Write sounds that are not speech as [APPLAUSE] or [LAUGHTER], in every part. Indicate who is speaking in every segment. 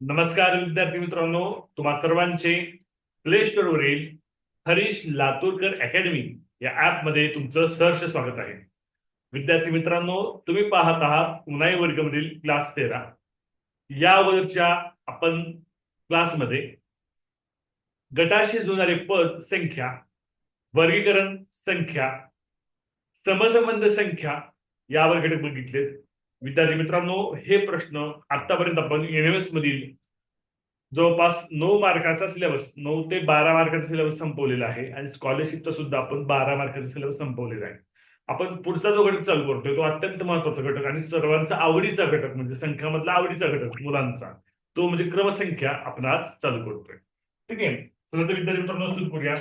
Speaker 1: नमस्कार विद्यार्थी मित्रांनो तुम्हा सर्वांचे प्ले स्टोरवरील हरीश लातूरकर अकॅडमी या ॲपमध्ये तुमचं सहर्ष स्वागत आहे. विद्यार्थी मित्रांनो तुम्ही पाहत आहात उन्हाळी वर्गमधील क्लास तेरा. यावरच्या आपण क्लासमध्ये गटाशी जुळणारे पद संख्या वर्गीकरण संख्या समसंबंध संख्या यावर घटक बघितलेत. विद्यार्थी मित्रांनो हे प्रश्न आतापर्यंत आपण एनएमएस मधील जवळपास नऊ मार्काचा सिलेबस नऊ ते बारा मार्काचा सिलेबस संपवलेला आहे आणि स्कॉलरशिपचा सुद्धा आपण बारा मार्काचा सिलेबस संपवलेला आहे. आपण पुढचा जो घटक चालू करतोय तो अत्यंत महत्त्वाचा घटक आणि सर्वांचा आवडीचा घटक म्हणजे संख्यामधला आवडीचा घटक मुलांचा तो म्हणजे क्रमसंख्या आपण आज चालू करतोय. ठीक आहे? चला तर विद्यार्थी मित्रांनो सुरू करूया.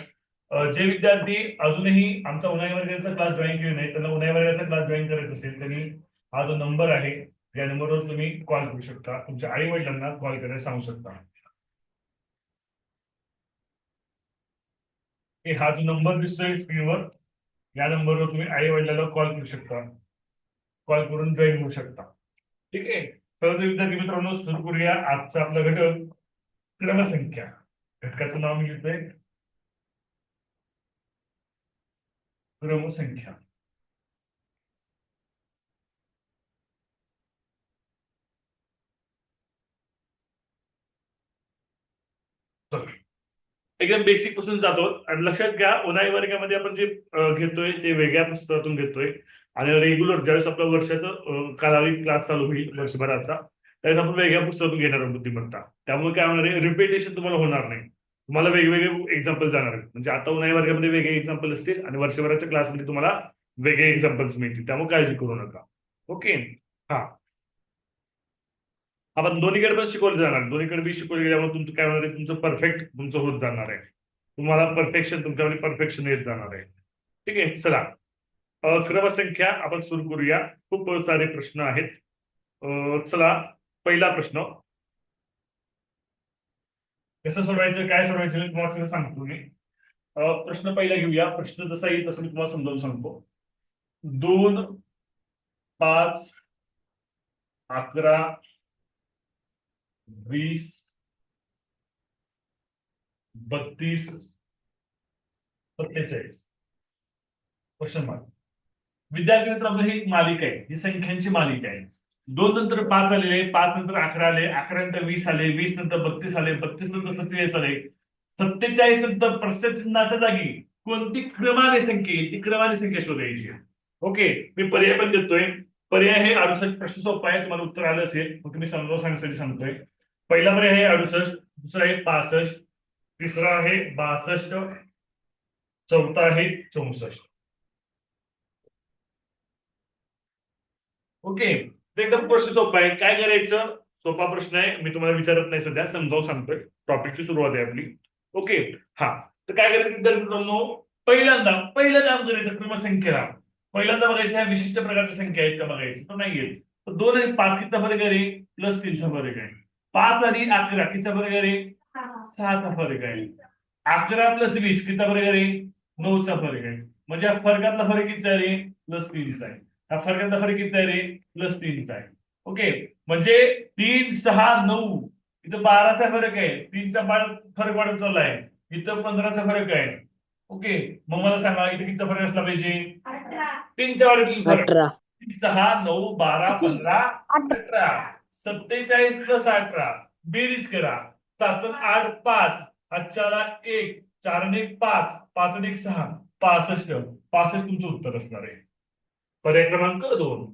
Speaker 1: जे विद्यार्थी अजूनही आमचा उन्हाळी वर्गाचा क्लास जॉईन केले नाही त्यांना उन्हाळी वर्गाचा क्लास जॉईन करायचा असेल त्यांनी हा जो नंबर आहे या नंबरवर तुम्ही कॉल करू शकता. तुमच्या आई वडिलांना कॉल करायला सांगू शकता. हा जो नंबर दिसतोय स्क्रीनवर या नंबरवर तुम्ही आई वडिलांना कॉल करू शकता. कॉल करून जॉईन होऊ शकता. ठीक आहे? तर विद्यार्थी मित्रांनो सुरू करूया आजचा आपला घटक क्रमसंख्या. घटकाचं नाव मी घेतोय क्रमसंख्या. एकदम बेसिकपासून जातो. आणि लक्षात घ्या उन्हाळी वर्गामध्ये आपण जे घेतोय ते वेगळ्या पुस्तकातून घेतोय. आणि रेग्युलर ज्यावेळेस आपला वर्षाचा कालावधी क्लास चालू होईल वर्षभराचा त्यावेळेस आपण वेगळ्या पुस्तकातून घेणार आहोत बुद्धिमत्ता. त्यामुळे काय होणार आहे रिपिटेशन तुम्हाला होणार नाही. तुम्हाला वेगवेगळे एक्झाम्पल जाणार आहेत. म्हणजे आता उन्हाळी वर्गामध्ये वेगळे एक्झाम्पल असतील आणि वर्षभराच्या क्लासमध्ये तुम्हाला वेगळे एक्झाम्पल्स मिळतील. त्यामुळे काळजी करू नका. ओके हा. आपण दोन्हीकडे पण शिकवलं जाणार. दोन्हीकडे बी शिकवले गेल्यामुळे तुमचं काय होणार आहे? तुमचं परफेक्ट तुमचं होत जाणार आहे. तुम्हाला परफेक्शन तुमच्यामध्ये परफेक्शन येत जाणार आहे. ठीक आहे? चला. क्रमसंख्या आपण सुरू करूया. खूप सारे प्रश्न आहेत. चला. पहिला प्रश्न. कसं सोडवायचं? काय सोडवायचं? तुम्हाला सगळं सांगतो मी. प्रश्न पहिला घेऊया. प्रश्न जसा येईल तसं मी तुम्हाला समजावून सांगतो. दोन पाच अकरा वीस बत्तीस सत्तेचाळीस. क्वेश्चन मार्क विद्यार्थी मित्रांनो ही एक मालिका आहे. ही संख्यांची मालिका आहे. दोन नंतर पाच आलेले पाच नंतर अकरा आले. अकरा नंतर वीस आले. वीस नंतर बत्तीस आले. बत्तीस नंतर सत्तेचाळीस आले. सत्तेचाळीस नंतर प्रश्नचिन्हाच्या जागी कोणती क्रमाने संख्या ती क्रमाने संख्या शोधायची ओके? मी पर्याय पण देतोय. पर्याय हे अडुसष्ट प्रश्न सोपा आहे. तुम्हाला उत्तर आलं असेल. मग तुम्ही समजावून सांगण्यासाठी सांगतोय. पहिला पर्याय आहे अडुसष्ट दुसरा आहे पासष्ट तिसरा आहे बासष्ट चौथा आहे चौसष्ट. ओके तर एकदम प्रश्न सोपा आहे. काय करायचं? सोपा प्रश्न आहे. मी तुम्हाला विचारत नाही सध्या समजावून सांगतोय. टॉपिकची सुरुवात आहे आपली. ओके हा. तर काय करायचं विद्यार्थी पहिल्यांदा पहिलं काम करायचं क्रमसंख्येला पहिल्यांदा बघायचं ह्या विशिष्ट प्रकारच्या संख्या आहेत का बघायची? तर नाही आहेत तर दोन आणि पाच कितीचा फरक आहे प्लस तीनचा फरक आहे. पाच आणि अकरा कितीचा फरक आहे रे? सहाचा फरक आहे. अकरा प्लस वीस कितीचा फरक आहे नऊचा फरक आहे. म्हणजे या फरकातला फरक कितीचा आहे रे? प्लस तीनचा आहे. हा फरकातला फरक कितीचा आहे रे? प्लस तीनचा आहे. ओके? म्हणजे तीन सहा नऊ इथं बाराचा फरक आहे. तीनचा बारा फरक वाढत चालला आहे इथं पंधराचा फरक आहे. ओके? मग मला सांगा इथे कितीचा फरक असला पाहिजे? तीनच्या वाढीतील फरक. सहा नऊ बारा पंधरा अठरा. सत्तेचाळीस प्लस अठरा बेरीज करा. सात आठ पाच. आजच्याला एक चार एक पाच. पाच एक सहा. पासष्ट. पासष्ट तुमचं उत्तर असणार आहे. पर्याय क्रमांक दोन.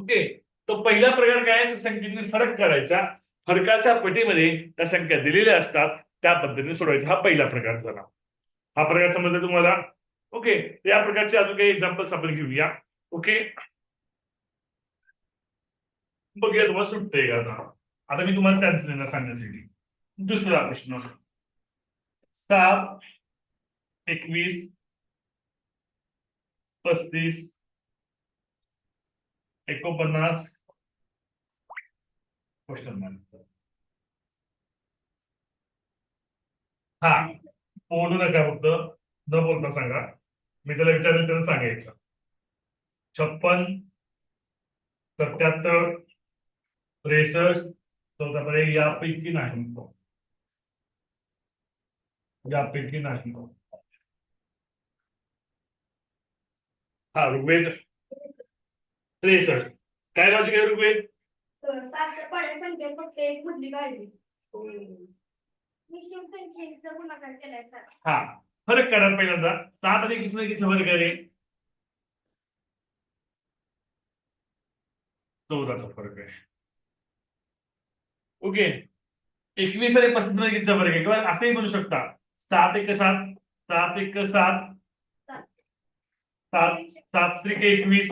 Speaker 1: ओके. तो पहिला प्रकार काय आहे? फरक करायचा. फरकाच्या पटीमध्ये त्या संख्या दिलेल्या असतात. त्या पद्धतीने सोडवायचा. हा पहिला प्रकार झाला. हा प्रकार समजला तुम्हाला? ओके. या प्रकारचे अजून काही एक्झाम्पल्स आपण घेऊया. ओके. बघूया तुम्हाला सुटतंय का आता. आता मी तुम्हाला त्यांचं देणार सांगण्यासाठी. दुसरा प्रश्न. सात एकवीस पस्तीस एकोणपन्नास क्वेश्चन मार्क. हा बोलू नका फक्त. न बोलता सांगा. मी त्याला विचारेल त्याला सांगायचं. छप्पन सत्याहत्तर त्रेसष्ट चौदा पर्याय यापैकी नाही यापैकी नाही हा ऋग्वेद. त्रेसष्ट काय लॉजिक आहे ऋग्वेद?
Speaker 2: केलाय सर
Speaker 1: हा फरक करा पहिल्यांदा. सात आणि मध्ये किती फरक आहे चौदाचा फरक आहे. ओके? एकवीस आणि पस्तीसमध्ये कितीचा फरक आहे? किंवा असंही म्हणू शकता. सात एक सात सात एक सात सात सात त्रिक एकवीस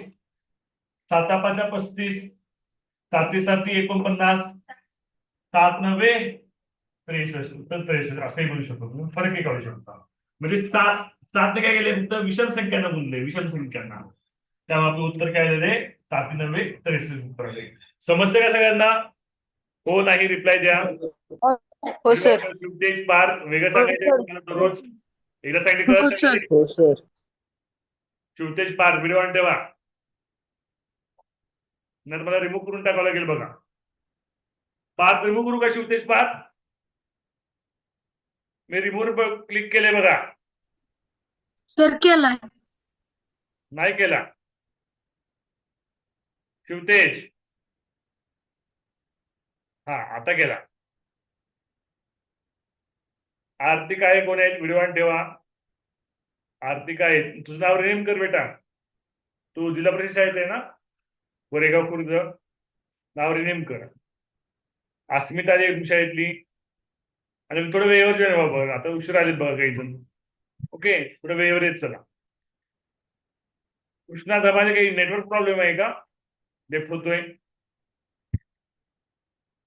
Speaker 1: साता पाचा पस्तीस साती साती एकोणपन्नास सात नव्हे त्रेसष्ट उत्तर त्रेसष्ट असंही म्हणू शकतो तुम्ही. फरकही काढू शकता. म्हणजे सात सातने काय केले फक्त विषम संख्यांना बोलले विषम संख्यांना. त्यामुळे आपलं उत्तर काय झाले सात नव्हे त्रेसष्ट उत्तर आले समजते का सगळ्यांना? हो नाही रिप्लाय द्या.
Speaker 3: हो सर
Speaker 1: पार वेगळं सांगायचं दररोज. एकदा सांगितलं पार व्हिडिओ ऑन ठेवा. नाही मला रिमूव्ह करून टाकावं लागेल बघा. पार्थ रिमूव्ह करू का शिवतेज पार्थ मी रिमूव्ह क्लिक केले बघा.
Speaker 3: सर केलाय.
Speaker 1: नाही केला. शिवतेज हा आता केला आर्थिक आहे कोण आहे? व्हिडिओ ठेवा. आर्थिक आहे. तुझं नाव रेम कर बेटा. तू जिल्हा परिषद शाळेत आहे ना? गोरेगाव खुर्द. नाव रिनेम कर. अस्मिता आली आहे शाळेतली आणि थोडं वेळेवर जेवण बाबा. आता उशीर आले बघा काही जण. ओके थोडं वेळेवर येत चला. उष्णा धबाने काही नेटवर्क प्रॉब्लेम आहे का? लेफ्ट होतोय.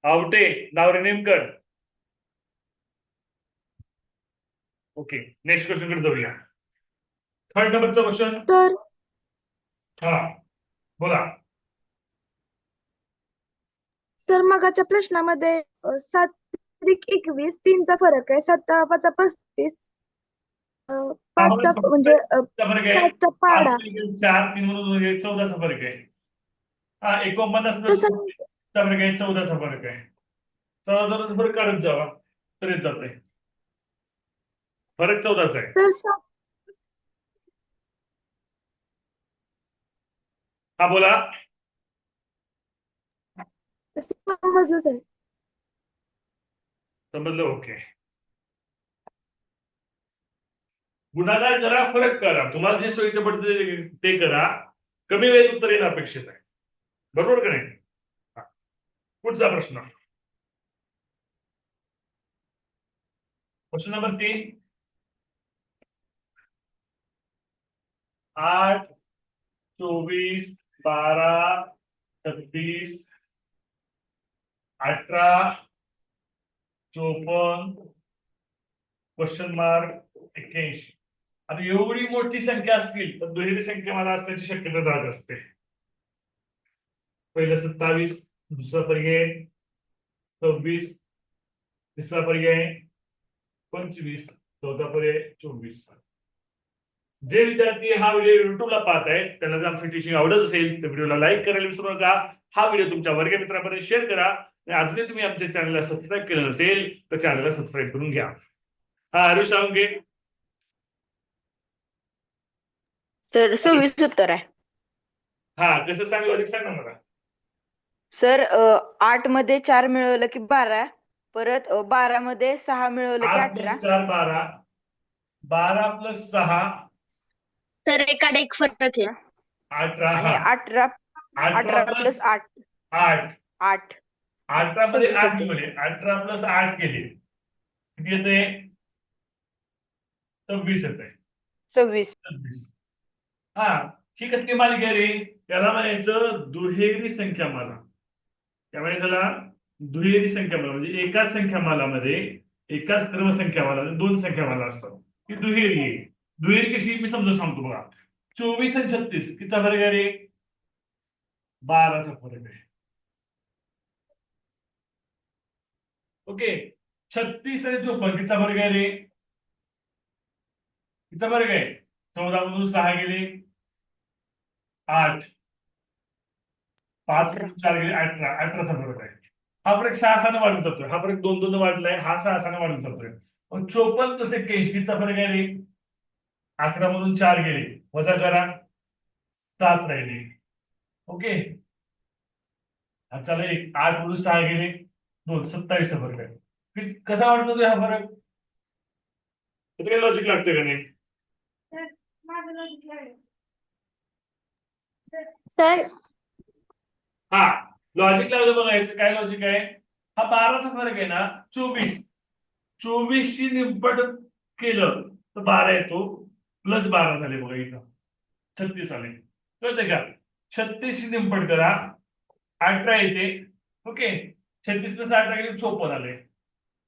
Speaker 1: आवटे नाव रिनेम कर ओके नेक्स्ट क्वेश्चनकडे जाऊया. थर्ड नंबरचा क्वेश्चन
Speaker 3: तर?
Speaker 1: हा बोला.
Speaker 3: सर मगाच्या प्रश्नामध्ये सात त्रिक एकवीस तीनचा फरक आहे. सात पाचा पस्तीस पाचचा म्हणजे पाचचा पाडा.
Speaker 1: चार तीन म्हणजे चौदाचा फरक आहे. एकोणपन्नास चा फरक आहे चौदाचा फरक आहे. चौदा चौदाचा फरक काढत जावा तरीच जात आहे फरक चौदाचा आहे.
Speaker 3: तर
Speaker 1: हा बोला.
Speaker 3: समजलं
Speaker 1: ओके. गुन्हागार करा फरक करा. तुम्हाला जे सोयीचं पडतं ते- करा. कमी वेळेत उत्तर येणं अपेक्षित आहे. बरोबर का नाही. पुढचा प्रश्न. क्वेश्चन नंबर तीन. आठ चोवीस बारा छत्तीस अठरा चोपन्न क्वेश्चन मार्क एक्क्याऐंशी आता एवढी मोठी संख्या असतील तर दुहेरी संख्या मला असण्याची शक्यता जात असते. पहिलं सत्तावीस दुसरा पर्याय सव्वीस तिसरा पर्याय पंचवीस चौथा पर्याय चोवीस. जे विद्यार्थी हा व्हिडिओ युट्यूबला पाहत आहेत त्यांना जर आमचं टीचिंग आवडत असेल तर व्हिडिओला लाईक करायला विसरू नका. हा व्हिडिओ तुमच्या वर्ग मित्रांपर्यंत शेअर करा. आणि अजूनही तुम्ही आमच्या चॅनलला सबस्क्राईब केलं नसेल तर चॅनलला सबस्क्राईब करून घ्या. हा हरीश सावंगे
Speaker 4: सर सव्वीस उत्तर आहे.
Speaker 1: हा कसं सांग लॉजिक सांग ना मला.
Speaker 4: सर आठमध्ये चार मिळवलं की बारा परत बारा मध्ये सहा मिळवलं की
Speaker 1: आठ
Speaker 4: अठरा.
Speaker 1: प्लस चार बारा. बारा प्लस सहा.
Speaker 3: तर एकाड एक फरक आहे.
Speaker 1: अठरा
Speaker 4: आणि
Speaker 1: हा
Speaker 4: अठरा
Speaker 1: अठरा
Speaker 4: अठरा
Speaker 1: प्लस
Speaker 4: प्लस आठ.
Speaker 1: आठ.
Speaker 4: आठ.
Speaker 1: अठरा मध्ये आठ केले अठरा प्लस आठ केले. किती येते सव्वीस येते
Speaker 4: सव्वीस.
Speaker 1: सव्वीस. हा ही कसली मालिका आहे रे? त्याला म्हणायचं दुहेरी संख्यामाला त्यामुळे त्याला दुहेरी संख्यामाला म्हणजे एकाच संख्यामालामध्ये एकाच क्रमसंख्यामाला दोन संख्यामाला असतात. ही दुहेरी आहे. दुहेरी कशी? मी समजून सांगतो बघा. चोवीस आणि छत्तीस कितीचा फरक आहे रे? बाराचा फरक आहे. ओके? छत्तीस आणि चोपन्न कितीचा फरक आहे रे? कितीचा फरक आहे? चौदा मधून सहा गेले. आठ. पाच चार गेले अठरा. अठराचा फरक आहे. हा फरक सहा सहाने वाढत जातोय. हा फरक दोन दोन वाढलाय हा सहा सहाने वाढत जातोय. पण चोपन्न कसं एक्क्याऐंशीचा फरक आहे रे. अकरा मधून चार गेले. वजा करा. सात राहिले. ओके? हा चला एक. आठ मधून सहा गेले. दोन. सत्तावीसचा फरक आहे. कि- कसा वाटतो हा फरक? काही लॉजिक लागतंय का नाही.
Speaker 3: सर
Speaker 1: हा लॉजिक लागलं बघायचं काय लॉजिक आहे? हा बाराचा फरक आहे ना चोवीस. चोवीसशी निपट केलं तर बारा येतो. प्लस बारा झाले बघा इथं. छत्तीस आले. कळते का? छत्तीसशी निपट करा. अठरा येते. ओके? छत्तीस प्लस अठरा गेले चोपन्न आले.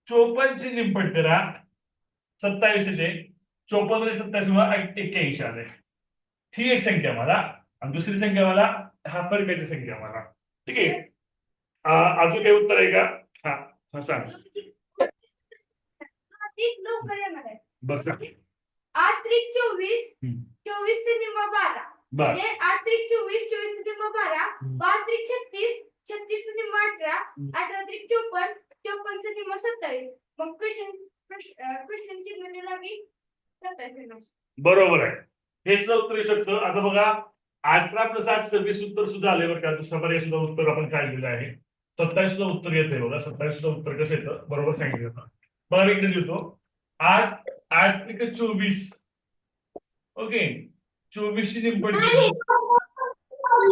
Speaker 1: चोपन्नची निपट करा. सत्तावीस येते. चोपन्नमध्ये सत्तावीस एक्क्याऐंशी आले. ही एक संख्या मला. आणि दुसरी संख्या मला हा फरकाची संख्या मला. ठीक आहे? आ- अजून काही उत्तर आहे का? हा हा सांग.
Speaker 2: आहे.
Speaker 1: बघ सांग.
Speaker 2: आठ त्रिक चोवीस. चोवीस ते निम्मा बारा.
Speaker 1: बर.
Speaker 2: म्हणजे आठ त्रिक चोवीस चोवीस ते निम्मा बारा. बारा त्रिक छत्तीस छत्तीस ते निम्मा अठरा. अठरा त्रिक चोपन्न चोपन्न ते निम्मा सत्तावीस. मग चिन्ह सत्तावीस.
Speaker 1: बरोबर आहे. हे सुद्धा उत्तर शकतं. आता बघा अठरा प्लस आठ सव्वीस उत्तर सुद्धा आले बरं का. दुसरा पर्याय सुद्धा उत्तर आपण काढलेलं आहे. सत्तावीस सुद्धा उत्तर येते बघा. सत्तावीस सुद्धा उत्तर कसं येतं? बरोबर सांगितलं होतं बघा मी इकडे लिहितो. आठ आठ त्रिक चोवीस. ओके. चोवीसची निंपट केली.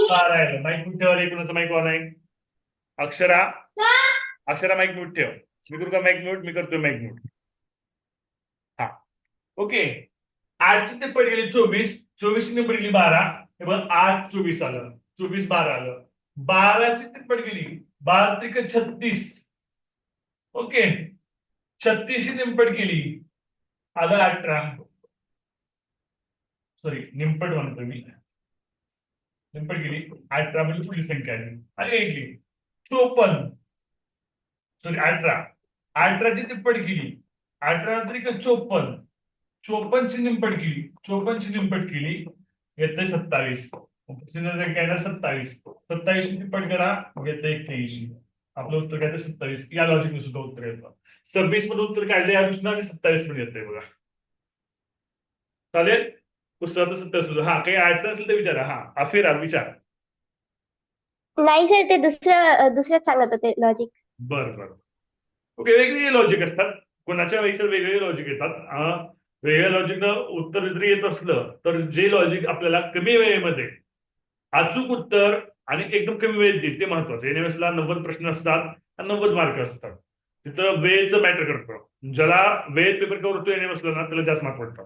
Speaker 1: बारा आहे माईक म्यूट ठेवा एकूणच माईक ऑन आहे अक्षरा अक्षरा माईक म्यूट ठेव. मी करू का माईक म्यूट मी करतोय माईक म्यूट हा. ओके. आठची निंपट गेली चोवीस. चोवीसची निंपट गेली बारा. हे बघ आठ चोवीस आलं चोवीस बारा आलं. बाराची तिप्पट गेली. बारा त्रिक छत्तीस. ओके. छत्तीसची निंपट केली आलं अठरा. सॉरी निंपट म्हणतो मी. निंपट गेली. अठरा म्हणजे पुढली संख्या आली. आणि ऐकली चोपन्न. सॉरी अठरा. अठराची निंपट केली अठरा त्रिक चोपन्न. चोपन्नची निंपट केली चोपन्नची निंपट केली येते सत्तावीस. येणार सत्तावीस सत्तावीस निंपट करा येतं एक्क्याऐंशी. आपलं उत्तर काय सत्तावीस. या लॉजिकने सुद्धा उत्तर येतं. सव्वीसमध्ये उत्तर काढले या दृष्टीनं आणि सत्तावीसमध्ये येतंय बघा. चालेल? पुस्तकात सत्तावीस सुद्धा. हा काही अडचण असेल तर विचारा. हा अफेरा विचार.
Speaker 5: नाही सर ते दुसरं दुसरंच सांगत होते लॉजिक
Speaker 1: बरं बरं. ओके वेगवेगळे लॉजिक असतात. कोणाच्या वेळेस वेगवेगळे लॉजिक येतात. वेगळ्या लॉजिकनं उत्तर जरी येत असलं तर जे लॉजिक आपल्याला कमी वेळेमध्ये अचूक उत्तर आणि एकदम कमी वेळेत देईल ते महत्वाचं. एनएमएस ला नव्वद प्रश्न असतात आणि नव्वद मार्क असतात. तिथं वेळेचं मॅटर करतं ज्याला वेळेत पेपर कव्हर होतो एम ला ना त्याला जास्त मार्क पडतात.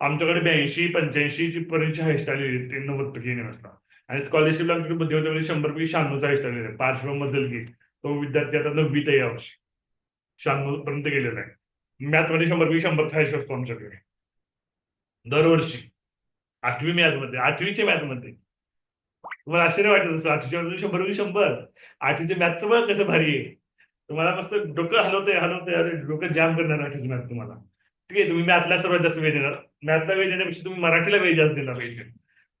Speaker 1: आमच्याकडे ब्याऐंशी पंच्याऐंशी पर्यंत पर्यंतची हायस्ट आलेली ते नव्वद पैकी एनएमएस ला. आणि स्कॉलरशिपला आमच्याकडे बुद्धिमत्तेमध्ये शंभर पैकी शहाण्णवचा हायस्ट आलेला आहे. पार्श्व बदल तो विद्यार्थी आता नववीत आहे यावर्षी शहाण्णव पर्यंत गेलेला आहे. मॅथमध्ये शंभर पैकी शंभर चाळीस असतो आमच्याकडे. दरवर्षी. आठवी मॅथमध्ये आठवीच्या मध्ये तुम्हाला आश्चर्य वाटत असं आठवीच्या मॅथमध्ये शंभर पैकी शंभर. आठवीचे मॅथ बघ कसं भारी आहे. तुम्हाला मस्त डोकं हलवतंय हलवतंय अरे डोकं जाम करणार आठवीची मॅथ तुम्हाला. ठीक आहे तुम्ही मॅथला सर्वात जास्त वेळ देणार. मॅथला वेळ देण्यापेक्षा तुम्ही मराठीला वेळ जास्त देणार पाहिजे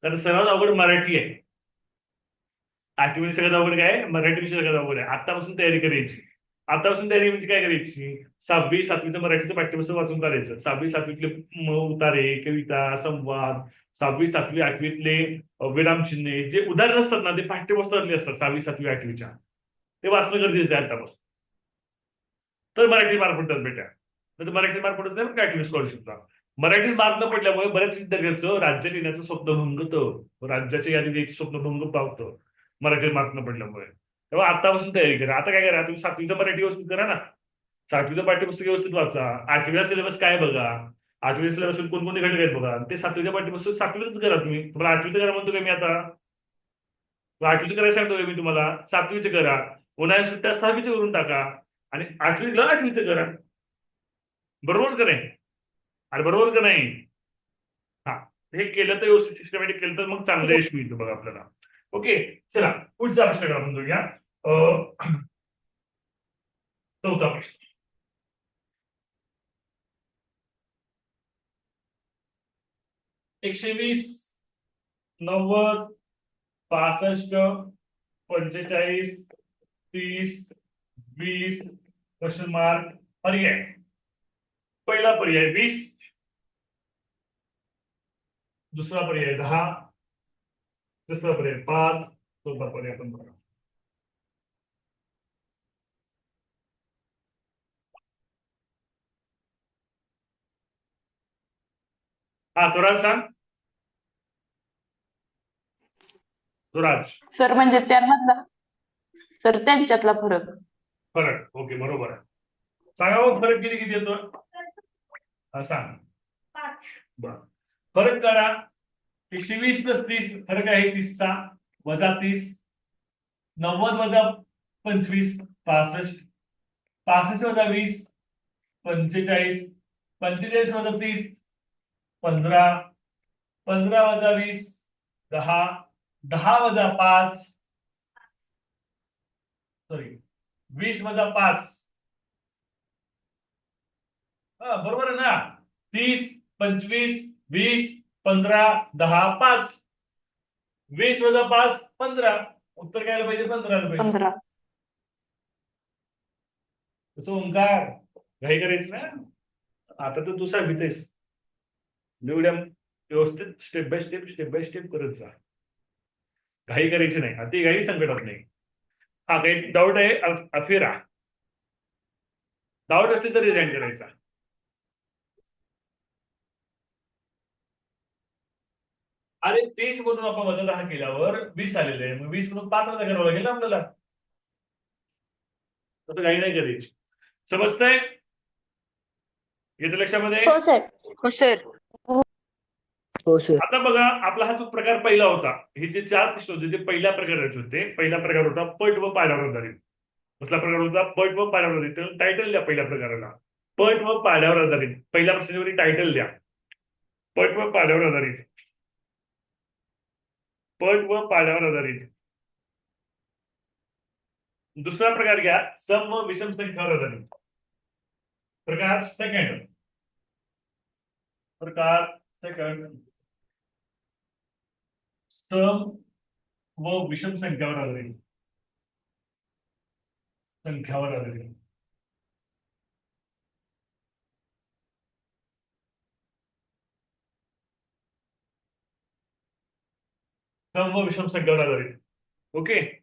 Speaker 1: कारण सर्वात अवघड मराठी आहे. आठवी सगळ्यात अवघड काय मराठी विषय सगळ्यात अवघड आहे. आतापासून तयारी करायची. आतापासून तयारी म्हणजे काय करायची? सहावी सातवीचं मराठीचं पाठ्यपुस्तक वाचून काढायचं. सहावी सातवीतले उतारे कविता संवाद सहावी सातवी आठवीतले विरामचिन्हे जे उदाहरण असतात ना ते पाठ्यपुस्तकातले असतात सहावी सातवी आठवीच्या. ते वाचणं गरजेचं आहे आतापासून. तर मराठी मार्क पडतात बेटा. नाही तर मराठी मार्क पडत नाही आठवी स्कॉलरशिपला मराठी मार्क न पडल्यामुळे बऱ्याच विद्यार्थ्यांचं राज्यात येण्याचं स्वप्न भंगतं. राज्याच्या यादीत स्वप्न भंग पावतं. मराठीत मार्क न पडल्यामुळे. तेव्हा आतापासून तयारी करा. आता काय करा? तुम्ही सातवीचं मराठी व्यवस्थित करा ना. सातवीचं पाठ्यपुस्तक व्यवस्थित वाचा. आठवीला सिलेबस काय बघा? आठवी सिलेबस कोणकोणते घटक आहेत बघा? ते सातवीच्या पाठ्यपुस्तक सातवीच करा तुम्ही. तुम्हाला आठवीचं करा म्हणतो का मी आता? आठवीचं करायला सांगतो का मी तुम्हाला? सातवीचं करा. उन्हाळ्यात सुट्ट्या सहावीचं करून टाका. आणि आठवीला आठवीचं करा. बरोबर का नाही? अरे बरोबर का नाही? हा. हे केलं तर व्यवस्थित सिस्टमॅटिक केलं तर मग चांगलं यश मिळतं बघा आपल्याला. ओके चला पुढचा प्रश्न आपण अं, [CLEARS THROAT] चौथा प्रश्न. एकशे वीस नव्वद पासष्ट पंचेचाळीस तीस वीस क्वेश्चन मार्क पर्याय. पहिला पर्याय वीस दुसरा पर्याय दहा तिसरा पर्याय पाच चौथा पर्याय पंधरा हा स्वराज सांग स्वराज
Speaker 6: सर म्हणजे त्यांमधला सर त्यांच्यातला फरक.
Speaker 1: फरक. ओके बरोबर आहे. सांगा मग फरक किती किती येतो हा सांग.
Speaker 2: पाच.
Speaker 1: बर. फरक करा एकशे वीस प्लस तीस फरक आहे तीसचा. वजा तीस. नव्वद वजा पंचवीस पासष्ट. पासष्ट वजा वीस पंचेचाळीस. पंचेचाळीस वजा तीस पंधरा. पंधरा वजा वीस दहा. दहा वजा पाच. सॉरी वीस वजा पाच. हा बरोबर आहे ना? तीस पंचवीस वीस पंधरा दहा पाच. वीस वजा पाच पंधरा. उत्तर काय आलं पाहिजे? पंधरा
Speaker 6: पंधरा.
Speaker 1: तसं ओंकार. घाई करायचं ना आता तर तू सांगितेस एवढ्या व्यवस्थित step by step step by step करत जा. घाई करायची नाही. अति घाई संकटात नाही. हा काही डाऊट आहे? अफ- अफेरा. डाऊट असते तर रिझाईन करायचा. अरे तीस मधून आपण वजा दहा केल्यावर वीस आलेले आहे. मग वीस मधून पाच वजा करावं लागेल ना आपल्याला. तसं काही नाही करायची समजतंय? येतं लक्षामध्ये?
Speaker 5: हो सर
Speaker 4: हो सर हो सर
Speaker 1: आता बघा आपला हा जो प्रकार पहिला होता हे जे चार प्रश्न होते ते पहिल्या प्रकाराचे होते पहिला प्रकार होता पट व पाड्यावर आधारित दुसरा प्रकार होता? पट व पाड्यावर आधारित टायटल द्या पहिल्या प्रकाराला. पट व पाड्यावर आधारित पहिल्या प्रश्नावरती टायटल द्या. पट व पाड्यावर आधारित पट व पाड्यावर आधारित. दुसरा प्रकार घ्या सम व विषम संख्यावर आधारित. प्रकार सेकंड प्रकार सेकंड सम व विषम संख्यावर आधारित. संख्यावर आधारित. सम व विषम संख्यावर आधारित ओके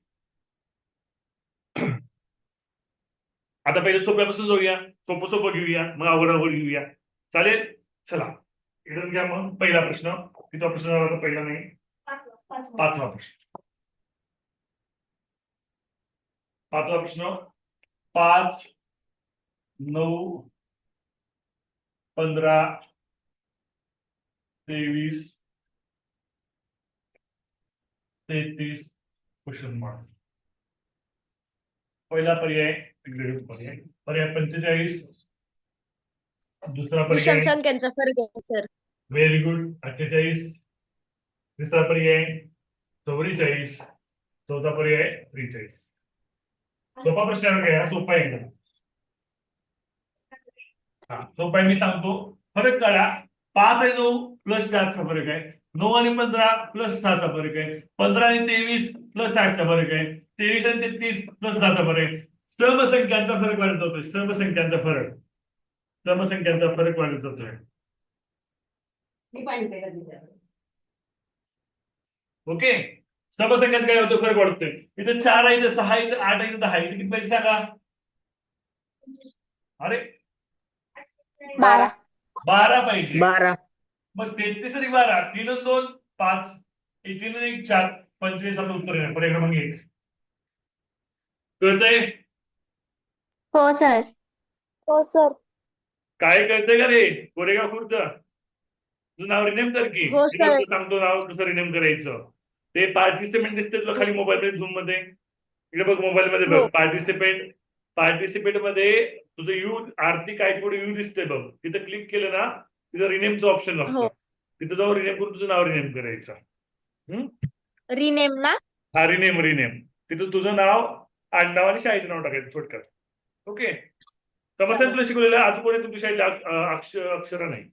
Speaker 1: आता पहिले सोप्यापासून जाऊया सोपं सोपं घेऊया मग अवघड घेऊया चालेल? चला. इकडून घ्या मग पहिला प्रश्न. किती प्रश्न झाला होता, पहिला नाही.
Speaker 2: पाचवा
Speaker 1: प्रश्न. पाचवा प्रश्न. पाच, नऊ, पंधरा, तेवीस तेहतीस क्वेश्चन मार्क पहिला पर्याय graded पर्याय. पर्याय पंचेचाळीस. दुसरा पर्याय.
Speaker 5: संख्यांचा फरक आहे सर
Speaker 1: व्हेरी गुड अठ्ठेचाळीस. तिसरा पर्याय चौवेचाळीस. चौथा पर्याय त्रेचाळीस. सोपा प्रश्न आहे हा सोपा आहे हा सोपा मी सांगतो. फरक करा पाच आणि नऊ प्लस चारचा फरक आहे. नऊ आणि पंधरा प्लस सहाचा फरक आहे. पंधरा आणि तेवीस प्लस आठचा फरक आहे. तेवीस आणि तेहतीस प्लस दहाचा फरक आहे. समसंख्यांचा फरक वाढत जातोय. समसंख्यांचा फरक. समसंख्यांचा फरक वाढत जातोय. ओके? समसंख्याचा काय होतं? फरक वाढतोय. इथं चार आहे इथं सहा आहे इथं आठ आहे इथं दहा आहे. इथं किती पाहिजे सांगा? अरे!
Speaker 5: बारा.
Speaker 1: बारा पाहिजे.
Speaker 4: बारा.
Speaker 1: मग तेहतीस आणि बारा तीन दोन पाच. तीन एक चार. पंचवीस आपलं उत्तर येणार. पर्याय क्रमांक एक. कळतंय?
Speaker 5: हो सर.
Speaker 3: हो सर.
Speaker 1: काय कळतंय का रे? कोरेगाव खुर्द तुझं नाव रिनेम कर की.
Speaker 5: हो,
Speaker 1: मी
Speaker 5: सर.
Speaker 1: तुला सांगतो नाव कसं रिनेम करायचं. ते पार्टिसिपेंट दिसते तुला खाली मोबाईल मध्ये झूममध्ये. इकडे बघ मोबाईल मध्ये बघ.
Speaker 5: हो.
Speaker 1: पार्टिसिपेंट पार्टिसिपेंटमध्ये तुझं यू आरती काय पुढे यू दिसते बघ. तिथं क्लिक केलं ना तिथं रिनेमचं ऑप्शन
Speaker 5: हो.
Speaker 1: असतं तिथं जाऊन रिनेम करून तुझं नाव रिनेम करायचं.
Speaker 5: रिनेम ना?
Speaker 1: हा रिनेम रिनेम तिथं तुझं नाव आडनाव आणि शाळेचं नाव टाकायचं थोडक्यात. ओके? समस्या तुला शिकवलेलं कोणी तुमच्या शाळेत अक्षर अक्षर नाही?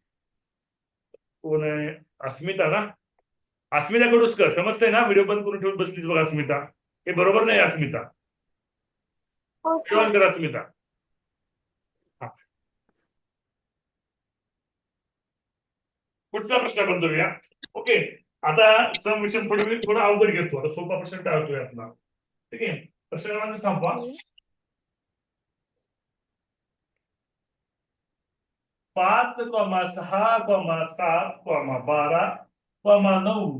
Speaker 1: कोण आहे? अस्मिता ना? अस्मिता कडूसकर. समजतंय ना? व्हिडिओ बंद करून ठेवून बसलीच बघा अस्मिता. हे बरोबर नाही अस्मिता.
Speaker 3: हो
Speaker 1: अस्मिता. पुढचा प्रश्न आपण जाऊया ओके आता सम विषय पुढे मी थोडा अवघड घेतो. आता सोपा प्रश्न टाळतोय आपला ठीक आहे? प्रश्न क्रमांक संपवा पाच कॉमा सहा कॉमा सात कॉमा बारा कॉमा नऊ.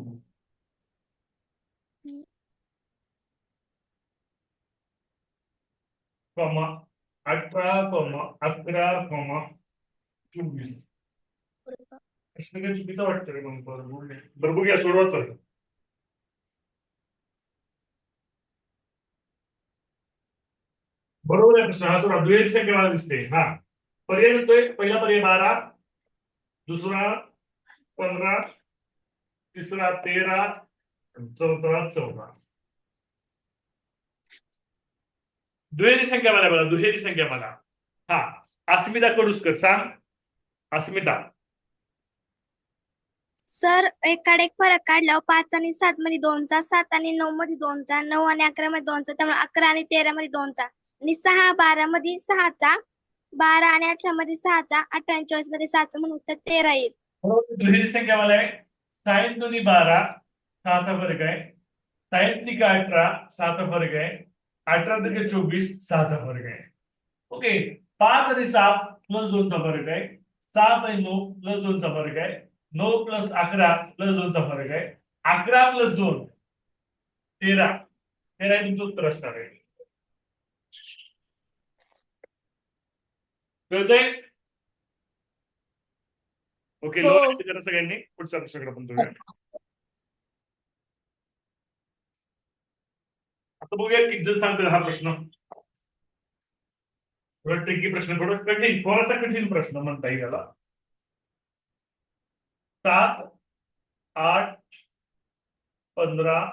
Speaker 1: कॉमा अठरा कॉमा अकरा कॉमा चोवीस. रे मग बरोबर बरं बघूया बरोबर आहे प्रश्न हा सोडा दुहेरी संख्या मला दिसते हा पर्याय पहिला पर्याय बारा दुसरा पंधरा तिसरा तेरा चौथा चौदा दुहेरी संख्या मला बघा दुहेरी संख्या मला हा अस्मिता कडुसकर सांग अस्मिता
Speaker 3: सर एकाडे एक फरक काढला पाच आणि सात मध्ये दोनचा सात आणि नऊ मध्ये दोनचा नऊ आणि अकरा मध्ये दोनचा त्यामुळे अकरा आणि तेरा मध्ये दोनचा आणि सहा बारा मध्ये सहाचा बारा आणि अठरा मध्ये सहाचा अठरा आणि चोवीसमध्ये सहाचा म्हणून उत्तर तेरा येईल.
Speaker 1: दुहेरी संख्या मला आहे सायन दोन्ही बारा सहाचा फरक आहे. सायन त्रिका अठरा सहाचा फरक आहे. अठरा त्रिका चोवीस सहाचा फरक आहे. ओके. पाच आणि सात प्लस दोनचा फरक आहे. सात आणि नऊ प्लस दोनचा फरक आहे. नऊ प्लस अकरा प्लस दोनचा फरक आहे. अकरा प्लस दोन तेरा. तेरा हे तुमचं उत्तर असणार आहे. कळतंय? ओके
Speaker 3: हो.
Speaker 1: लोक करा सगळ्यांनी पुढच्या प्रश्नाकडे आपण जाऊया. आता बघूया किती जण सांगतील हा प्रश्न. थोडा ट्रिकी प्रश्न थोडा कठीण थोडासा कठीण प्रश्न म्हणता येईल याला. सात आठ पंधरा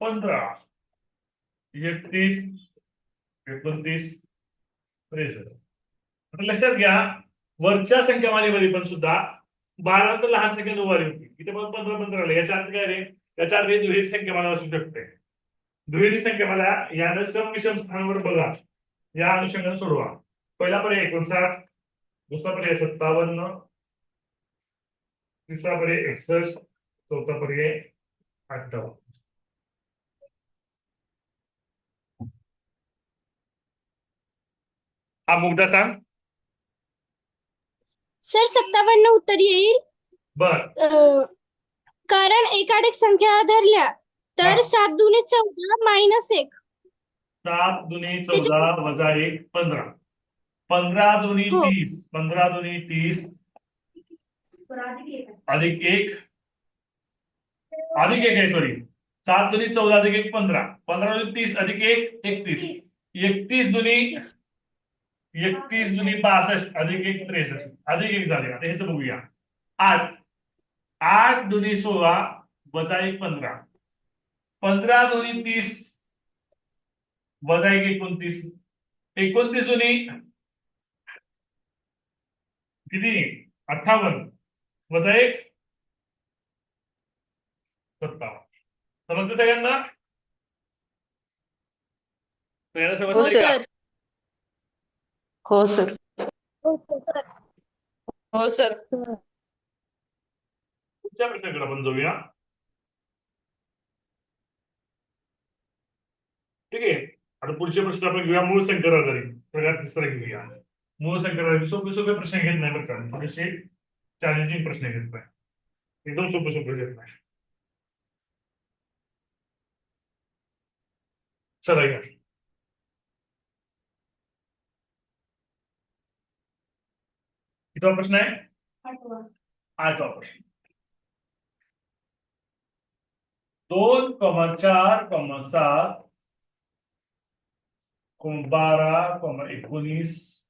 Speaker 1: पंधरा. एकतीस एकोणतीस त्रेसष्ट. लक्षात घ्या वरच्या संख्यामालेमध्ये पण सुद्धा बारा तर लहान संख्या दुवारी होती. इथे पण पंधरा पंधरा आले. याच्या अर्थ काय रे याच्या अर्थ दुहेरी संख्यामाला असू शकते. दुहेरी संख्यामाला यानं समविषम स्थानावर बघा. या अनुषंगाने सोडवा. पहिला पर्याय एकोणसाठ दुसरा पर्याय सत्तावन्न तिसरा पर्याय एकसष्ट चौथा पर्याय अठ्ठावन्न. हा सांग.
Speaker 3: सर सत्तावन्न उत्तर येईल.
Speaker 1: बर.
Speaker 3: अं, कारण एकाडेक संख्या धरल्या
Speaker 1: हा.
Speaker 3: तर सात दुने चौदा मायनस एक.
Speaker 1: सात दुनी चौदा वजा एक पंधरा. पंधरा दुनी
Speaker 3: हो.
Speaker 1: तीस पंधरा दुनी तीस अधिक एक. अधिक एक आहे सॉरी सात दुनी चौदा अधिक एक पंधरा. पंधरा तीस अधिक एक एकतीस. एकतीस दुनी एकतीस दुनी बासष्ट अधिक एक त्रेसष्ट. अधिक एक झाले. आता ह्याचं बघूया. आठ. आठ दुनी सोळा वजा एक पंधरा. पंधरा दुनी तीस वजा एक एकोणतीस. एकोणतीस दुनी किती? अठ्ठावन्न. वजा एक सत्तावन्न समजतं सगळ्यांना सगळ्यांना
Speaker 3: हो? सर
Speaker 6: हो सर
Speaker 3: हो सर
Speaker 5: हो सर
Speaker 1: पुढच्या प्रश्नाकडे आपण जाऊया ठीक आहे आता पुढचे प्रश्न आपण घेऊया मूळ संकर आधारित सगळ्यात तिसरा घेऊया मूळ संकर आधारित सोपे सोपे प्रश्न घेत नाही बरं का थोडेसे चॅलेंजिंग प्रश्न घेत नाही एकदम सोपे सोपे घेत नाही चला या. कितवा प्रश्न आहे? आठवा. प्रश्न. दोन कॉमा चार कॉमा सात कॉमा बारा कॉमा एकोणीस.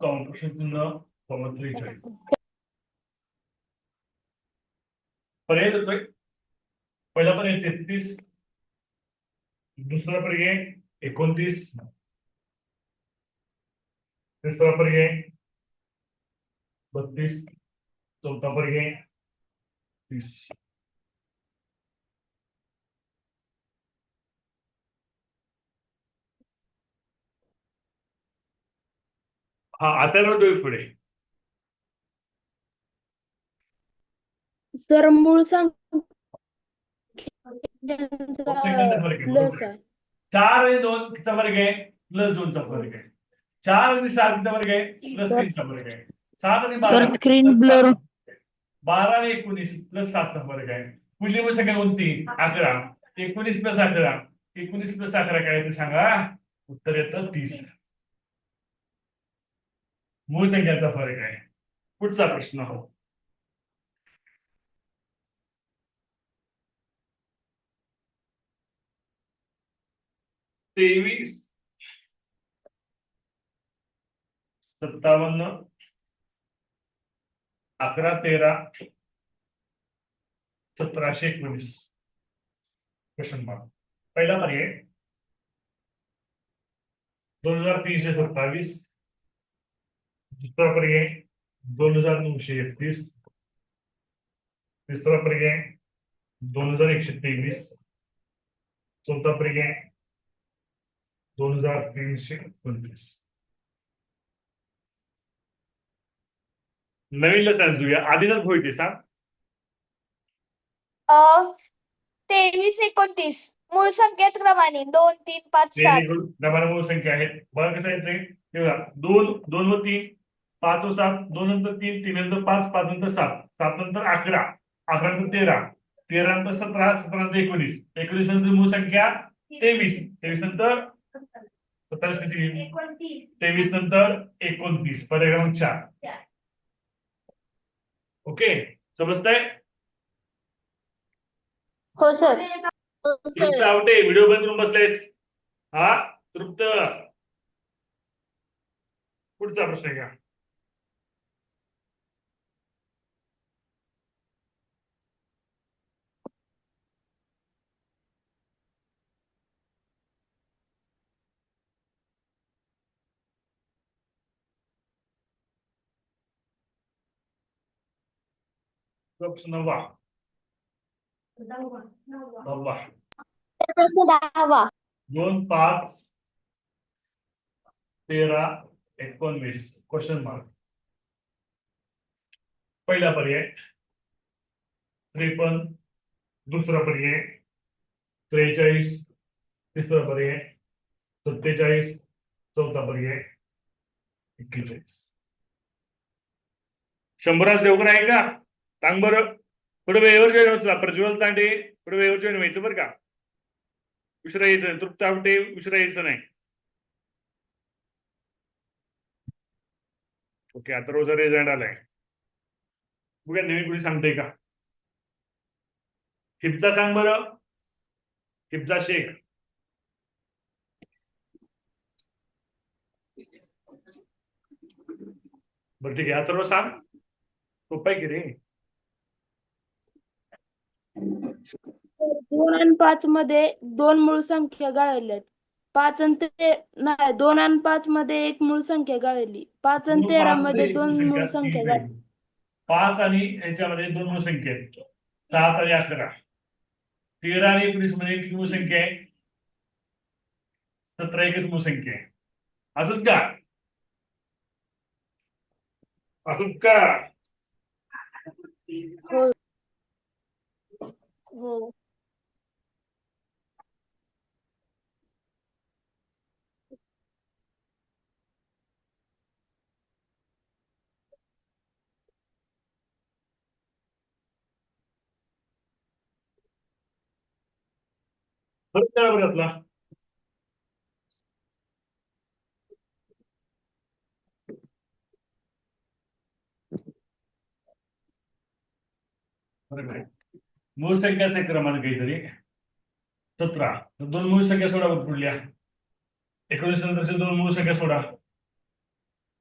Speaker 1: कॉमा प्रश्न तो Comma three times. तेहतीस दुसरा पर्याय एक तीसरा पर्याय बत्तीस चौथा पर्याय तीस। हाँ, आता फुड़े
Speaker 7: सर मूळ
Speaker 1: आहे. चार आणि दोन चा फरक आहे प्लस दोनचा फरक आहे. चार आणि सात चा फरक आहे प्लस तीनचा फरक आहे. सात आणि बारा
Speaker 6: स्क्रीन ब्लर
Speaker 1: सातचा. बारा आणि एकोणीस प्लस सातचा फरक आहे. पुढली गोष्ट काय कोणती? अकरा. एकोणीस प्लस अकरा. एकोणीस प्लस अकरा काय ते सांगा. उत्तर येतं तीस. मूळ संख्याचा फरक आहे. पुढचा प्रश्न हो. तेवीस. सत्तावन्न. अकरा तेरा. सतराशे एकोणीस. क्वेश्चन मार्क पहिला पर्याय. दोन हजार तीनशे सत्तावीस. दुसरा पर्याय दोन हजार नऊशे एकतीस. तिसरा पर्याय दोन हजार एकशे तेवीस. चौथा पर्याय दोन हजार तीनशे एकोणतीस. नवीन सायन्स देऊया. आदिनाथ भोईटे सांग.
Speaker 3: अ तेवीस एकोणतीस. मूळ संख्येत क्रमाने दोन तीन पाच सात.
Speaker 1: मूळ संख्या आहेत. बघा कसं आहे ते. बघा. दोन दोन व तीन पाच व सात. दोन नंतर तीन तीन नंतर पाच पाच नंतर सात. सात नंतर अकरा. अकरा नंतर तेरा. तेरा नंतर सतरा सतरा नंतर एकोणीस. एकोणीस नंतर मूळ संख्या तेवीस. तेवीस नंतर सत्तावीस किती येईल?
Speaker 2: एकोणतीस.
Speaker 1: तेवीस नंतर एकोणतीस. पर्याय क्रमांक चार.
Speaker 2: चार.
Speaker 1: ओके. समजतंय?
Speaker 5: हो सर.
Speaker 1: तृप्त आवटे व्हिडिओ बंद करून बसलेस हा तृप्त. पुढचा प्रश्न घ्या. नववा
Speaker 2: नववा
Speaker 5: प्रश्न
Speaker 1: दोन पाच तेरा एकोणवीस क्वेश्चन मार्क पहिला पर्याय. त्रेपन्न. दुसरा पर्याय. त्रेचाळीस. तिसरा पर्याय. सत्तेचाळीस. चौथा पर्याय. एक्केचाळीस. देवकर आहे का? सांग बरं. पुढे वेळेवर जॉईन होत प्रज्वल तांडे. पुढे वेळेवर जॉईन व्हायचं बरं का? उशिरा यायचं नाही. तृप्त आवटे उशिरा यायचं नाही. ओके आता रोजा रिझल्ट आलाय. बघा नवीन कुणी सांगते का? हिपचा सांग बरं. हिपचा शेख. बरं ठीक आहे. आता रोज सांग. सोपं आहे की रे?
Speaker 7: दोन आणि पाच मध्ये दोन मूळ संख्या गाळल्यात. पाच आणि ते नाही दोन आणि पाच मध्ये एक मूळ संख्या गाळली. पाच आणि तेरा
Speaker 1: पाच
Speaker 7: मध्ये दोन मूळ
Speaker 1: संख्या
Speaker 7: गाळली.
Speaker 1: पाच आणि याच्यामध्ये दोन मूळ संख्या आहेत. सात आणि अकरा. तेरा आणि एकोणीसमध्ये किती मूळ संख्या आहे? सतरा एकच मूळ संख्या आहे. असंच का? असंच का?
Speaker 7: हो
Speaker 3: हो
Speaker 1: फरक काय बरं यातला? फरक आहे मूळ संख्याचा एक क्रमांक काहीतरी. सतरा. तर दोन मूळ संख्या सोडा पुढल्या. एकोणीस नंतरच्या दोन मूळ संख्या सोडा.